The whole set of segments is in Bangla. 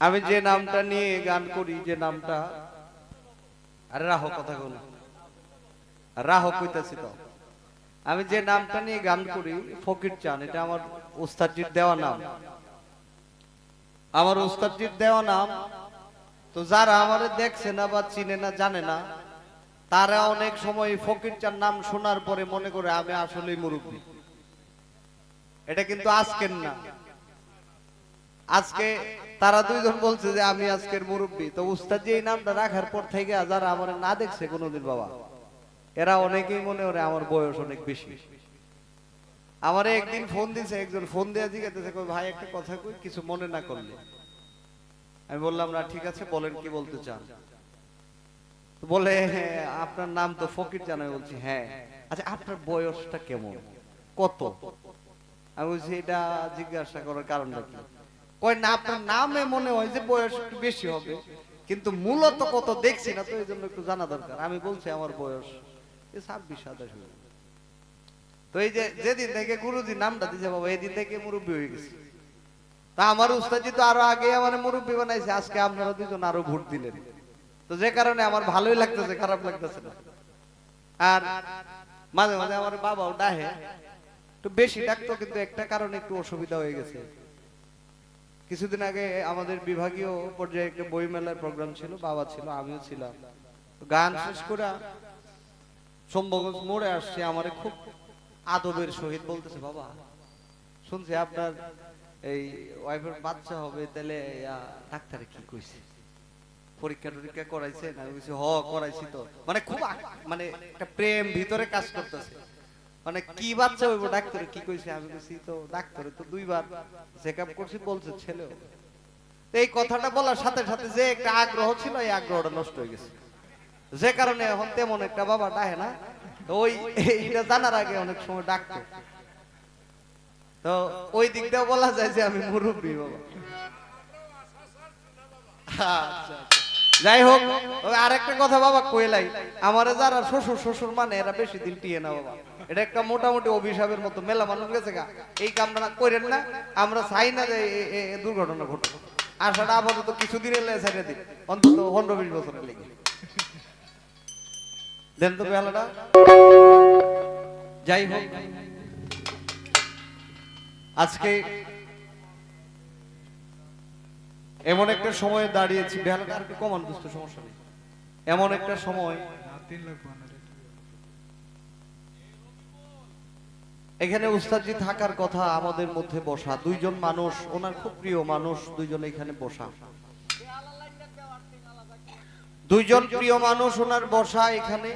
আমি যে নামটা নিয়ে গান করি, যে নামটা, আরে রাহ কথা বল রাহ কইতাছি তো। আমি যে নামটা নিয়ে গান করি, ফকির চান, এটা আমার উস্তাদজির দেওয়া নাম। আমার উস্তাদজির দেওয়া নাম, তো যারা আমারে দেখছে না বা চিনে না, জানে না, তারা অনেক সময় ফকির চান নাম শোনার পরে মনে করে আমি আসলেই মুরব্বী। এটা কিন্তু আজকের না আজকে তারা দুইজন বলছে যে আমি আজকের মুরব্বী। তো উস্তাদ যে এই নামটা রাখার পর থেকে যারা আমার না দেখছে কোনোদিন বাবা এরা অনেকেই মনে করে আমার বয়স অনেক বেশি। আমারে একদিন ফোন দিছে একজন ফোন দেওয়া জিজ্ঞাসা কই ভাই একটা কথা কই কিছু মনে না করলে? আমি বললাম না ঠিক আছে বলেন কি বলতে চান? বলে "হ্যাঁ, আপনার নাম তো ফকির জানাই বলছি হ্যাঁ। আচ্ছা আপনার বয়সটা কেমন? কত? আমি বলছি এটা জিজ্ঞাসা করার কারণটা কি? কয় না, আপনার নামে মনে হয় যে বয়স বেশি হবে। কিন্তু মূলত কত দেখছি না, তো এই জন্য একটু জানা দরকার। আমি বলছি আমার বয়স ছাব্বিশ, সাতাশ। তো এই যে যেদিন থেকে গুরুজি নামটা বাবা এই দিন থেকে মুরব্বী হয়ে গেছে। তা আমার উস্তাদি তো আরও আগে আমার মুরব্বী বানাইছে, আজকে আপনারা দুজন আরও ভোট দিলেন। তো যে কারণে আমার ভালোই লাগতেছে, খারাপ লাগতেছে না। আর মাঝে মাঝে আমার বাবাও ডাহে। একটু বেশি ডাকতো, কিন্তু একটা কারণে একটু অসুবিধা হয়ে গেছে। কিছুদিন আগে আমাদের বিভাগীয় পর্যায়ে একটা বই মেলার প্রোগ্রাম ছিল বাবা ছিল আমিও ছিলাম। গান শেষ করে সম্ভবত মোড়ে আসছে আমারে খুব আদবের সহিত বলতেছে বাবা শুনছি আপনার এই ওয়াইফের বাচ্চা হবে তাহলে ডাক্তারে কি কইছে? পরীক্ষা টরীক্ষা করাইছে না? বলছি, হ করাইছি তো। মানে খুব মানে একটা প্রেম ভিতরে কাজ করতেছে। মানে কি বাচ্চা হইব? ডাক্তারে কি কইছে? আমি বলছি তো ডাক্তারে তো দুইবার চেকআপ করছি বলছে ছেলে এই কথাটা বলার সাথে সাথে যে একটা আগ্রহ ছিল এই আগ্রহটা নষ্ট হয়ে গেছে। যে কারণে এখন তেমন একটা বাবা ডাহে না। ওই এইটা জানার আগে অনেক সময় ডাকতো। তো ওই দিক দিয়েও বলা যায় যে আমি মুরব্বী বাবা। আচ্ছা, আচ্ছা। যাই হোক আরেকটা কথা বাবা কইলাই। আমারে যারা শ্বশুর শ্বশুর মানে এরা বেশি দিন টিয়ে না বাবা। এটা একটা মোটামুটি অভিশাপের মতো। মেলা মানুষ গেছে গা। এই কামটা করেন না, আমরা চাই না যে দুর্ঘটনা ঘটে আশাটা আপাতত কিছুদিন এলে ছেড়ে দিই অন্তত পনেরো বিশ বছরের লেগে। দেন তো বেলাটা যাই হোক। আজকে এমন একটা সময় দাঁড়িয়েছি বেলাটা আর একটু কমান বুঝতে সমস্যা নেই। এমন একটা সময় এখানে উস্তাদজি থাকার কথা আমাদের মধ্যে বসা। দুইজন মানুষ, ওনার খুব প্রিয় মানুষ, দুইজন এখানে বসা। দুইজন প্রিয় মানুষ ওনার বসা এখানে।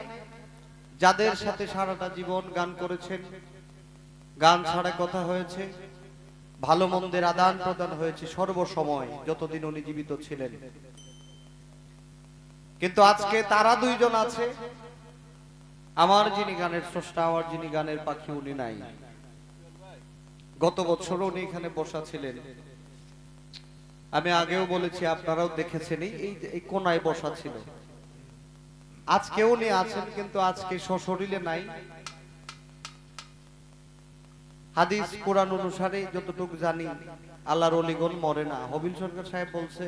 যাদের সাথে সারাটা জীবন গান করেছেন, গান ছাড়া কথা হয়েছে, ভালো মন্দের আদান প্রদান হয়েছে সর্বসময়, যতদিন উনি জীবিত ছিলেন। কিন্তু আজকে তারা দুইজন আছে। আমার যিনি গানের স্রষ্টা, আমার যিনি গানের পাখি, উনি নাই। গত বছর উনি এখানে বসা ছিলেন। আমি আগেও বলেছি, আপনারাও দেখেছেন, এই কোনায় বসা ছিল। আজকে উনি আছেন, কিন্তু আজকে সশরীরে নাই। হাদিস, কোরআন অনুসারে যতটুকু জানি, আল্লাহর অলিগন মরে না। হবিল সরকার সাহেব বলছে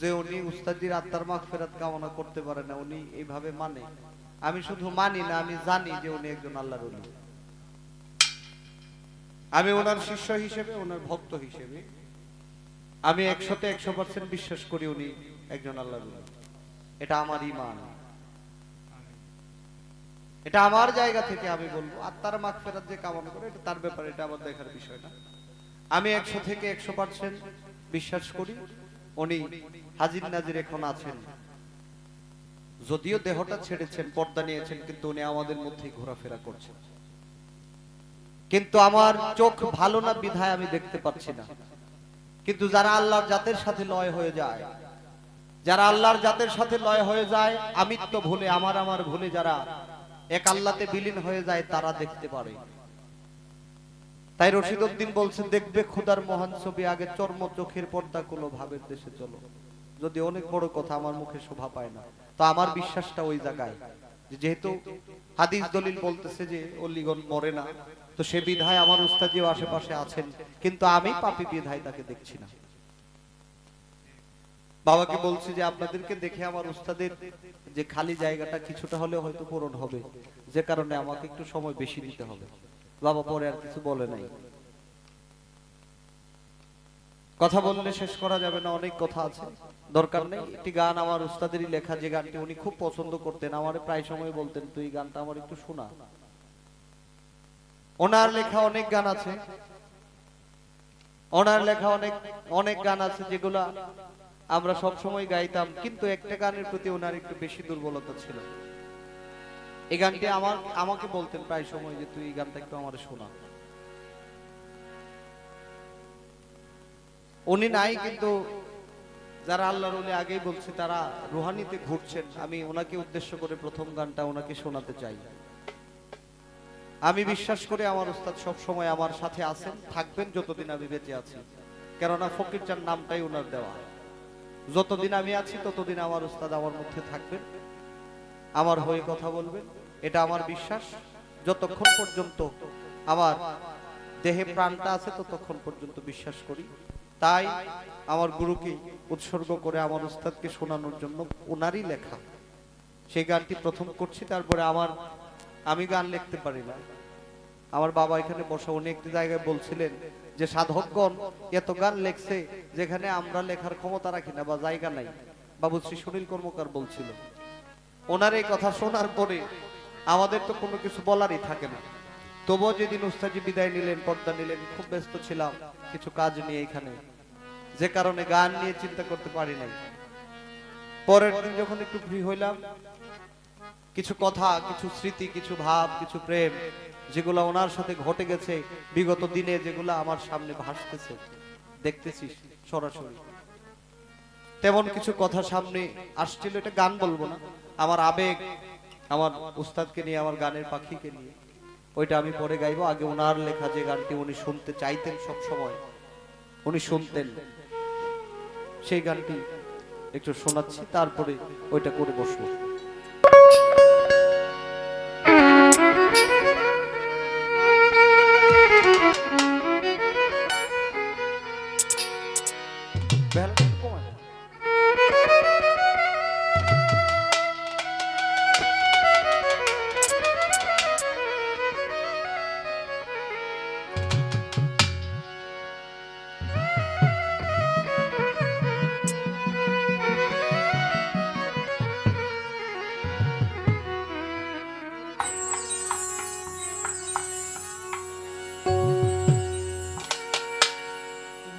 যে উনি উস্তাদির আত্মার মাখ ফেরাত কামনা করতে পারে না, উনি এইভাবে মানে। আমি শুধু মানি না, আমি জানি যে উনি একজন আল্লাহর অলি আমি ওনার শিষ্য হিসেবে, ওনার ভক্ত হিসেবে, আমি একশোতে একশো পার্সেন্ট বিশ্বাস করি উনি একজন আল্লাহর অলি এটা আমার ইমান এটা আমার জায়গা থেকে আমি বলব, আর তার মাগ ফেরাত যে কামনা করে, এটা তার ব্যাপারে এটা আমার দেখার বিষয় না। আমি একশো থেকে একশো পার্সেন্ট বিশ্বাস করি, উনি হাজির নাজির এখন আছেন। যদিও দেহটা ছেড়েছেন, পর্দা নিয়েছেন, কিন্তু উনি আমাদের মধ্যেই ঘোরাফেরা করছেন। কিন্তু আমার চোখ ভালো না, বিধায় আমি দেখতে পাচ্ছি না। কিন্তু যারা আল্লাহর জাতের সাথে লয় হয়ে যায়, যারা আল্লাহর জাতের সাথে লয় হয়ে যায়, আমিত্ব ভুলে, আমার আমার ভুলে যারা এক আল্লাহতে বিলীন হয়ে যায়, তারা দেখতে পারে। তাই রশিদ উদ্দিন বলছেন, দেখবে খুদার মহান ছবি, আগে চর্ম চোখের পর্দা কোনো ভাবের দেশে চলো। যদি অনেক বড় কথা, আমার মুখে শোভা পায় না। তো আমার বিশ্বাসটা ওই জায়গায় যেহেতু হাদিস দলিল বলতেছে যে অলিগন মরে না, তো সে বিধায় আমার উস্তাদিও আশেপাশে আছেন, কিন্তু আমি পাপি বিধায় তাকে দেখছি না। বাবাকে বলছি যে আপনাদেরকে দেখে আমার উস্তাদের যে খালি জায়গাটা কিছুটা হলেও হয়তো পূরণ হবে, যে কারণে আমাকে একটু সময় বেশি দিতে হবে। বাবা পরে আর কিছু বলে নাই। কথা বললে শেষ করা যাবে না, অনেক কথা আছে। দরকার নেই, একটি গান আমার উস্তাদেরই লেখা, যে গানটি উনি খুব পছন্দ করতেন, আমার প্রায় সময় বলতেন, তুই গানটা আমার একটু শোনা। ওনার লেখা অনেক গান আছে। ওনার লেখা অনেক অনেক গান আছে যেগুলা আমরা সব সময় গাইতাম, কিন্তু একটা গানের প্রতি ওনার একটু বেশি দুর্বলতা ছিল। এই গানটি আমার, আমাকে বলতেন প্রায় সময় যে, তুই এই গানটা একটু আমার শোনা। উনি নাই, কিন্তু যারা আল্লাহর ওলি আগেই বলছে তারা রুহানিতে ঘুরছেন। আমি ওনাকে উদ্দেশ্য করে প্রথম গানটা ওনাকে শোনাতে চাই। আমি বিশ্বাস করি আমার উস্তাদ সব সময় আমার সাথে আছেন, থাকবেন যতদিন আমি বেঁচে আছি। কেননা ফকির চার নামটাই ওনার দেওয়া। যতদিন আমি আছি, ততদিন আমার উস্তাদ আমার মধ্যে থাকবেন। আমার হয়ে কথা বলবেন। এটা আমার বিশ্বাস। যতক্ষণ পর্যন্ত আমার দেহে প্রাণটা আছে, ততক্ষণ পর্যন্ত বিশ্বাস করি। তাই আমার গুরুকে উৎসর্গ করে আমার উস্তাদকে শোনানোর জন্য ওনারই লেখা। সেই গানটি প্রথম করছি, তারপরে আমার, আমি গান লিখতে পারি না। আমার বাবা এখানে বসা একটি জায়গায় বলছিলেন যে, সাধকগণ, এত গান লেখছে যেখানে আমরা লেখার ক্ষমতা রাখি না বা জায়গা নাই। বাবু শ্রী সুনীল কর্মকার বলছিল। ওনার এই কথা শোনার পরে আমাদের তো কোনো কিছু বলারই থাকে না। তবুও যেদিন উস্তাজি বিদায় নিলেন, পর্দা নিলেন, খুব ব্যস্ত ছিলাম, কিছু কাজ নিয়ে এখানে। যে কারণে গান নিয়ে চিন্তা করতে পারি নাই। পরের দিন যখন একটু ফ্রি হইলাম, কিছু কথা, কিছু স্মৃতি, কিছু ভাব, কিছু প্রেম, যেগুলো ওনার সাথে ঘটে গেছে বিগত দিনে, যেগুলো আমার সামনে ভাসতেছে দেখতেছি সরাসরি। তেমন কিছু কথা সামনে আসছিল, এটা গান বলব না। আমার আবেগ, আমার উস্তাদকে নিয়ে, আমার গানের পাখিকে নিয়ে, ওইটা আমি পরে গাইবো। আগে ওনার লেখা যে গানটি উনি শুনতে চাইতেন সব সময় উনি শুনতেন। সেই গানটি একটু শোনাচ্ছি তারপরে ওইটা করে বসবো।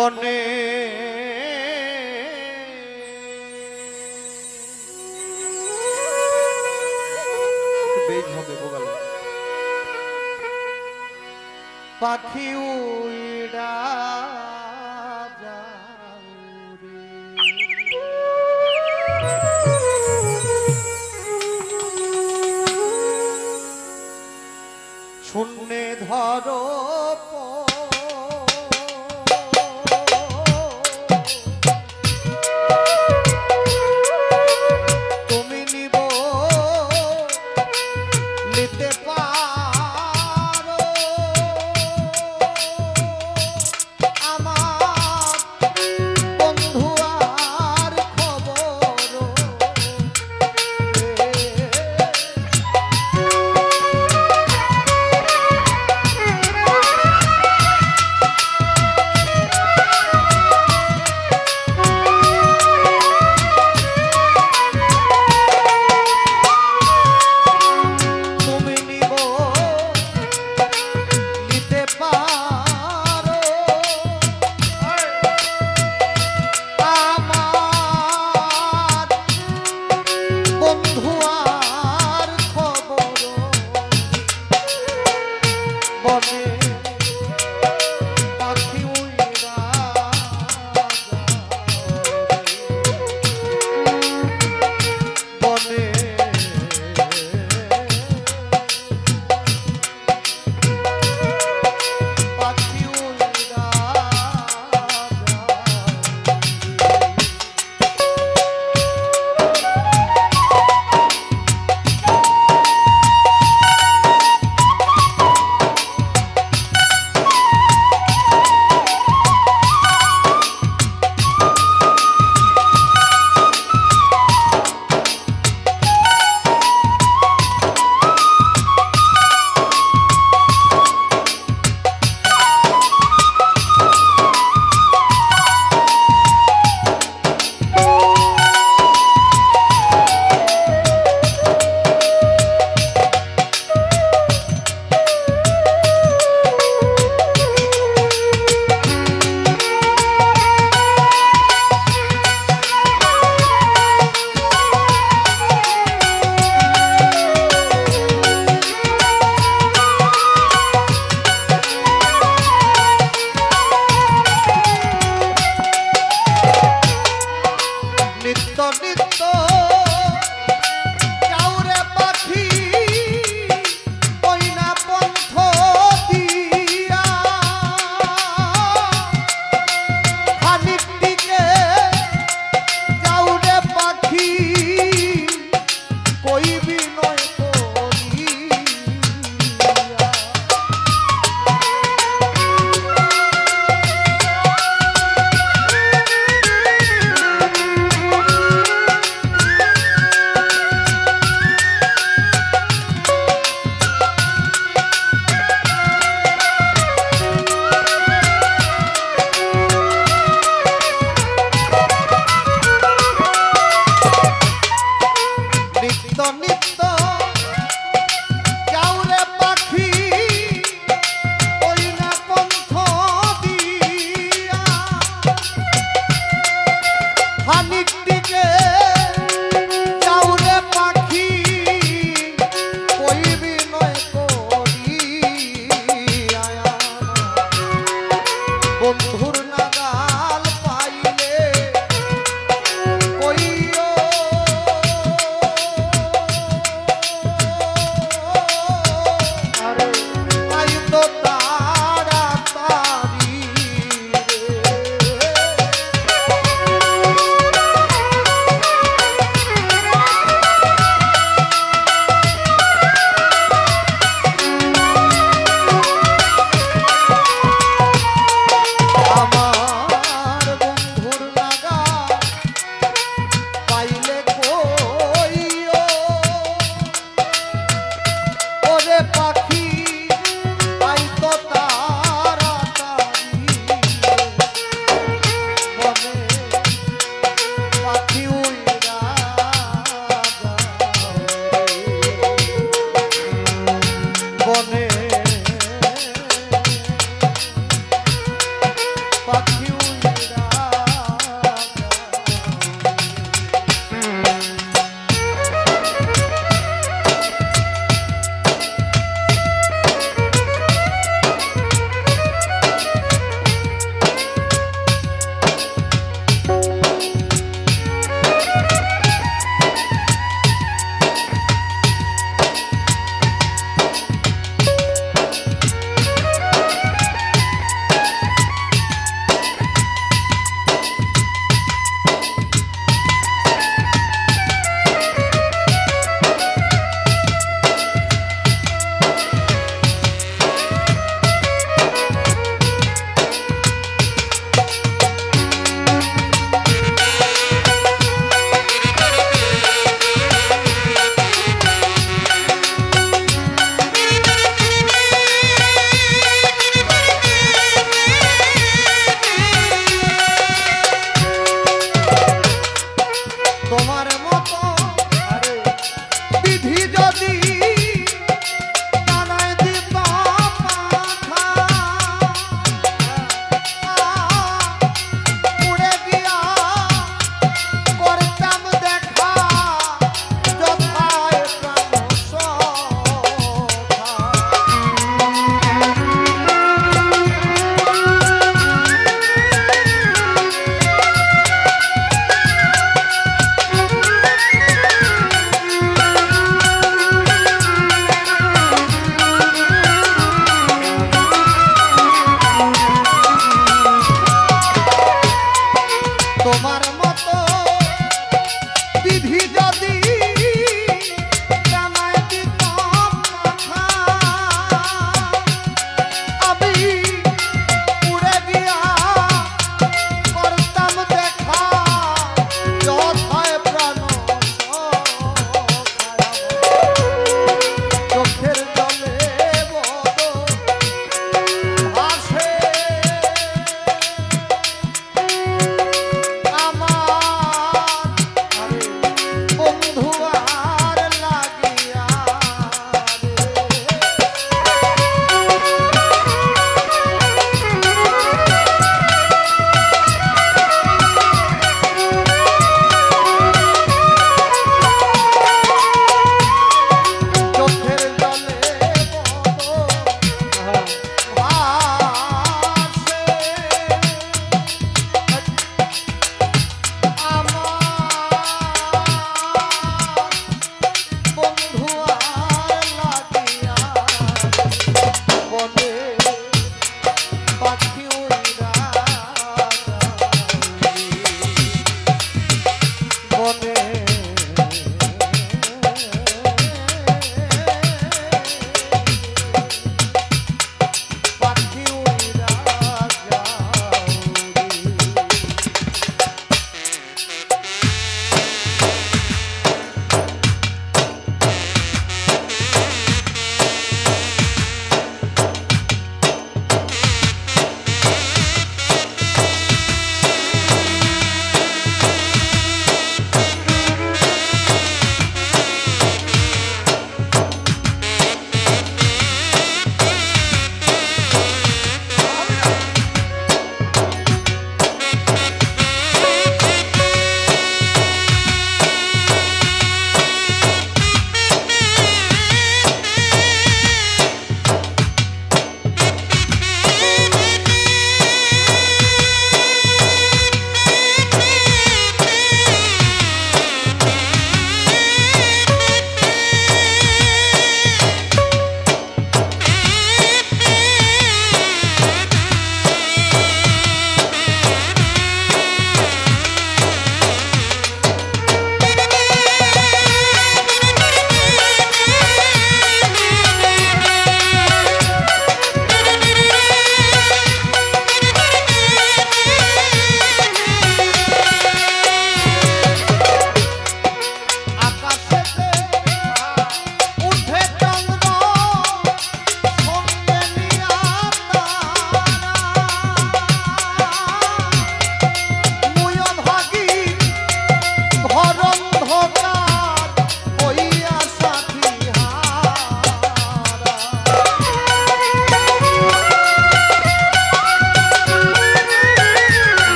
pone